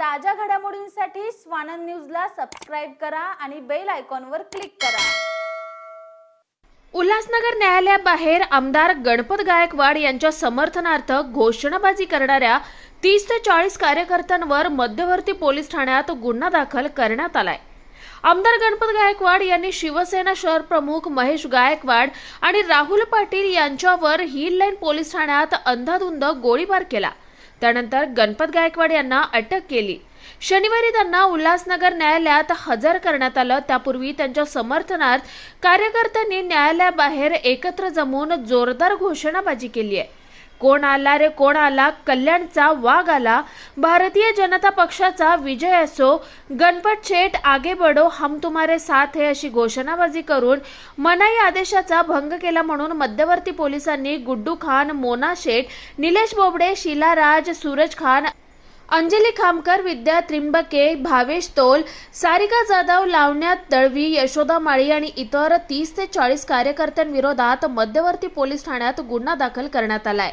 ताज्या घडामोडींसाठी स्वानंद न्यूजला सबस्क्राईब करा आणि बेल आयकॉनवर क्लिक करा. उल्हासनगर न्यायालयाबाहेर आमदार गणपत गायकवाड यांच्या समर्थनार्थ घोषणाबाजी करणाऱ्या तीस ते चाळीस कार्यकर्त्यांवर मध्यवर्ती पोलीस ठाण्यात गुन्हा दाखल करण्यात आलाय. आमदार गणपत गायकवाड यांनी शिवसेना शहर प्रमुख महेश गायकवाड आणि राहुल पाटील यांच्यावर हिल लाईन पोलीस ठाण्यात अंधाधुंद गोळीबार केला. त्यानंतर गणपत गायकवाड यांना अटक केली. शनिवारी त्यांना उल्हासनगर न्यायालयात हजर करण्यात आलं. त्यापूर्वी त्यांच्या समर्थनार्थ कार्यकर्त्यांनी न्यायालयाबाहेर एकत्र जमून जोरदार घोषणाबाजी केली आहे. कोण आला रे कोण आला? कल्याणचा वाघ आला. भारतीय जनता पक्षाचा विजय असो गणपत शेठ आगे बडो हम तुम्हारे साथ है अशी घोषणाबाजी करून मनाई आदेशाचा भंग केला म्हणून मध्यवर्ती पोलिसांनी गुड्डू खान मोना शेठ निलेश बोबडे शीला राज सूरज खान अंजली खामकर विद्या त्रिंबके भावेश तोल सारिका जाधव लावण्यात दळवी यशोदा माळी आणि इतर तीस ते चाळीस कार्यकर्त्यांविरोधात मध्यवर्ती पोलीस ठाण्यात गुन्हा दाखल करण्यात आलाय.